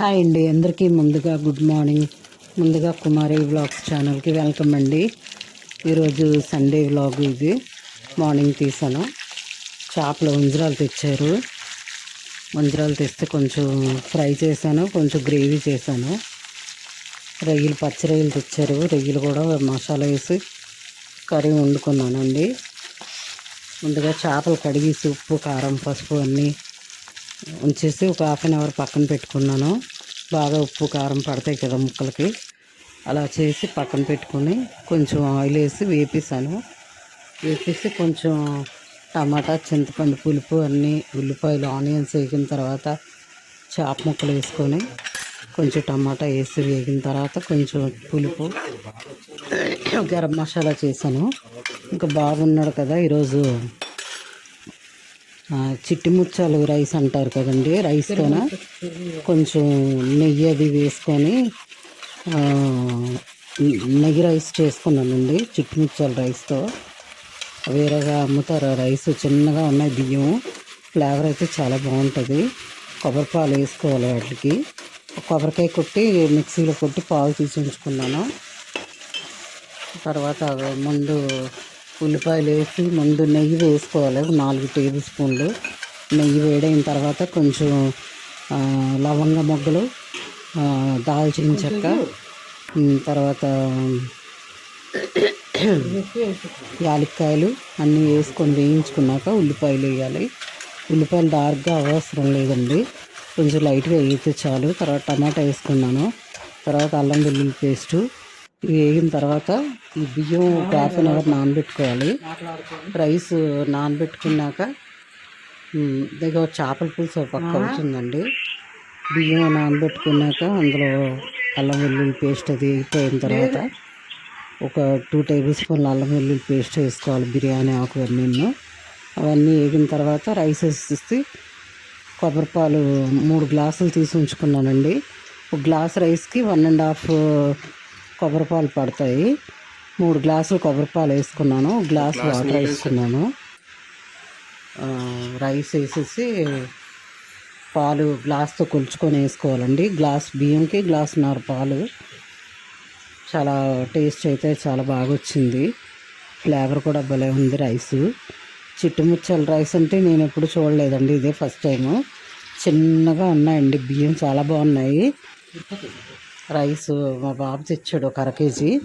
Hi అండి. అందరికీ ముందుగా గుడ్ మార్నింగ్. ముందుగా కుమారి వ్లాగ్స్ ఛానల్కి వెల్కమ్ అండి. ఈరోజు సండే వ్లాగ్ ఇది. మార్నింగ్ తీసాను. చేపలు ఉంజరాలు తెచ్చారు. ఉంజరాలు తెస్తే కొంచెం ఫ్రై చేశాను కొంచెం గ్రేవీ చేశాను. రొయ్యలు పచ్చి రొయ్యలు తెచ్చారు. రొయ్యలు కూడా మసాలా వేసి కర్రీ వండుకున్నానండి. ముందుగా చేపలు కడిగి ఉప్పు కారం పసుపు అన్నీ ఉంచేసి ఒక హాఫ్ అన్ అవర్ పక్కన పెట్టుకున్నాను. బాగా ఉప్పు కారం పడతాయి కదా ముక్కలకి. అలా చేసి పక్కన పెట్టుకుని కొంచెం ఆయిల్ వేసి వేపేసాను వేపేసి కొంచెం టమాటా చింతపండు పులుపు అన్నీ ఉల్లిపాయలు ఆనియన్స్ వేగిన తర్వాత చేప ముక్కలు వేసుకొని కొంచెం టమాటా వేసి వేగిన తర్వాత కొంచెం పులుపు గరం మసాలా చేశాను. ఇంకా బాగున్నాడు కదా ఈరోజు. ఆ, చిట్టి ముచ్చాలు రైస్ అంటారు కదండి రైస్తోన కొంచెం నెయ్యి అది వేసుకొని నెయ్యి రైస్ చేసుకున్నానండి చిట్టిముచ్చాల రైస్తో వేరేగా అమ్ముతారు ఆ రైస్ చిన్నగా ఉన్నాయి బియ్యం. ఫ్లేవర్ అయితే చాలా బాగుంటుంది. కొబ్బరి పాలు వేసుకోవాలి వాటికి. కొబ్బరికాయ కొట్టి మిక్సీలో కొట్టి పాలు తీసి ఉంచుకున్నాను. తర్వాత ముందు ఉల్లిపాయలు వేసి ముందు నెయ్యి వేసుకోవాలి. నాలుగు టేబుల్ స్పూన్లు. నెయ్యి వేడైన తర్వాత కొంచెం లవంగ మొగ్గలు దాల్చిన చెక్క తర్వాత యాలక్కాయలు అన్నీ వేసుకొని వేయించుకున్నాక ఉల్లిపాయలు వేయాలి. ఉల్లిపాయలు డార్క్గా అవసరం లేదండి. కొంచెం లైట్గా వేయితే చాలు. తర్వాత టమాటా వేసుకున్నాను. తర్వాత అల్లం వెల్లుల్లి పేస్టు ఇవి వేగిన తర్వాత ఈ బియ్యం ఒక హాఫ్ అన్ అవర్ నానబెట్టుకోవాలి. రైస్ నానబెట్టుకున్నాక దగ్గర చేపల పులుసు పక్క అవుతుందండి బియ్యం నానబెట్టుకున్నాక అందులో అల్లం వెల్లుల్లి పేస్ట్ అది అయిపోయిన తర్వాత ఒక టూ టేబుల్ స్పూన్లు అల్లం వెల్లుల్లి పేస్ట్ వేసుకోవాలి బిర్యానీ ఆకు అన్నీ అవన్నీ వేగిన తర్వాత రైస్ వేసేసి కొబ్బరి పాలు మూడు గ్లాసులు తీసి ఉంచుకున్నానండి. ఒక గ్లాస్ రైస్కి వన్ అండ్ హాఫ్ కొబ్బరి పాలు పడతాయి. మూడు గ్లాసులు కొబ్బరి పాలు వేసుకున్నాను. గ్లాస్ వాటర్ వేసుకున్నాను. రైస్ వేసేసి పాలు గ్లాస్తో కొలుచుకొని వేసుకోవాలండి. గ్లాస్ బియ్యంకి గ్లాసున్నర పాలు. చాలా టేస్ట్ అయితే చాలా బాగా వచ్చింది ఫ్లేవర్ కూడా భలే ఉంది రైస్. చిట్టుముచ్చల రైస్ అంటే నేను ఎప్పుడు చూడలేదండి. ఇదే ఫస్ట్ టైము. చిన్నగా ఉన్నాయండి. బియ్యం చాలా బాగున్నాయి. రైస్ మా బాబు తెచ్చాడు ఒక అర కేజీ.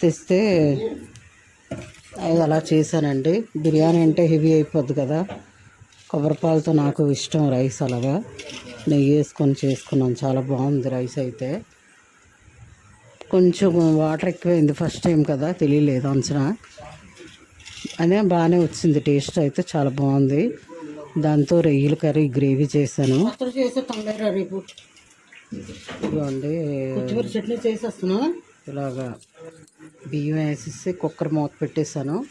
తెస్తే అది అలా చేశానండి. బిర్యానీ అంటే హెవీ అయిపోద్ది కదా. కొబ్బరిపాలతో నాకు ఇష్టం రైస్ అలాగా. నెయ్యి వేసుకొని చేసుకున్నాను చాలా బాగుంది రైస్ అయితే. కొంచెం వాటర్ ఎక్కువైంది ఫస్ట్ టైం కదా తెలియలేదు అంచనా. అదే బాగానే వచ్చింది. టేస్ట్ అయితే చాలా బాగుంది. దాంతో రొయ్యల కర్రీ గ్రేవీ చేశాను. రేపు. ఇదిగోండి. చట్నీ చేసేస్తున్నా. ఇలాగా బియ్యం వేసేసి కుక్కర్ మూత పెట్టేశాను.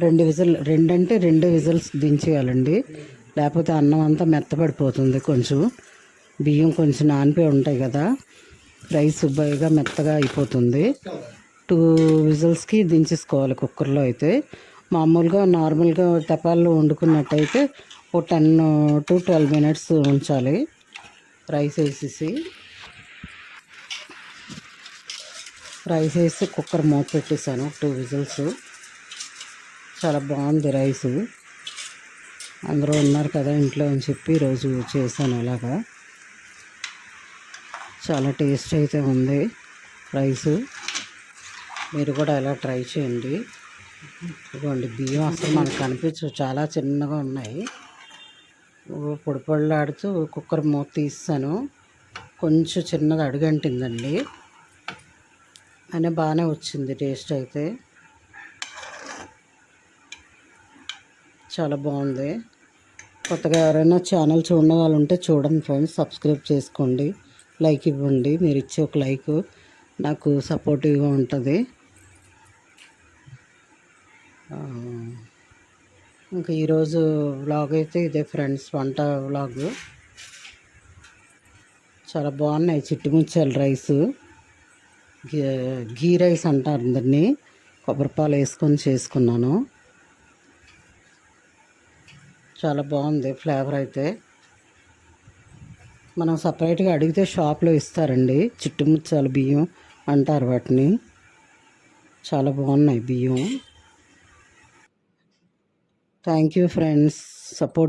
రెండు విజిల్ రెండంటే రెండు విజిల్స్ దించేయాలండి. లేకపోతే అన్నం అంతా మెత్తబడిపోతుంది కొంచెం. బియ్యం కొంచెం నానిపోయి ఉంటాయి కదా. రైస్ బాగా మెత్తగా అయిపోతుంది. టూ విజిల్స్కి దించేసుకోవాలి కుక్కర్లో అయితే. మామూలుగా నార్మల్గా తపాల్లో వండుకున్నట్టయితే ఒక టెన్ టు ట్వెల్వ్ మినిట్స్ ఉంచాలి. రైస్ వేసేసి రైస్ వేసి కుక్కర్ మూత పెట్టేశాను టూ విజిల్స్. చాలా బాగుంది రైస్. అందరూ ఉన్నారు కదా ఇంట్లో అని చెప్పి ఈరోజు చేశాను అలాగా చాలా టేస్ట్ అయితే ఉంది రైస్. మీరు కూడా ఇలా ట్రై చేయండి. ఇదిగోండి బియ్యం అసలు మనకు కనిపించవు చాలా చిన్నగా ఉన్నాయి. పొడి పొడిలాడుతూ కుక్కర్ మూత తీస్తాను. కొంచెం చిన్నది అడుగంటిందండి. అయినా బాగానే వచ్చింది టేస్ట్ అయితే. చాలా బాగుంది. కొత్తగా ఎవరైనా ఛానల్ చూడని వాళ్ళు ఉంటే చూడండి ఫ్రెండ్స్ సబ్స్క్రైబ్ చేసుకోండి లైక్ ఇవ్వండి. మీరు ఇచ్చే ఒక లైక్ నాకు సపోర్టివ్గా ఉంటుంది. ఇంకా ఈరోజు వ్లాగ్ అయితే ఇదే ఫ్రెండ్స్ వంట వ్లాగ్ చాలా బాగున్నాయి చిట్టుముచ్చాలు రైస్. గీ- గీ రైస్ అంటారు అందరినీ. కొబ్బరిపాలు వేసుకొని చేసుకున్నాను. చాలా బాగుంది ఫ్లేవర్ అయితే. మనం సపరేట్గా అడిగితే షాప్లో ఇస్తారండి. చిట్టుముచ్చాలు బియ్యం అంటారు వాటిని. చాలా బాగున్నాయి బియ్యం. Thank you, friends. Support.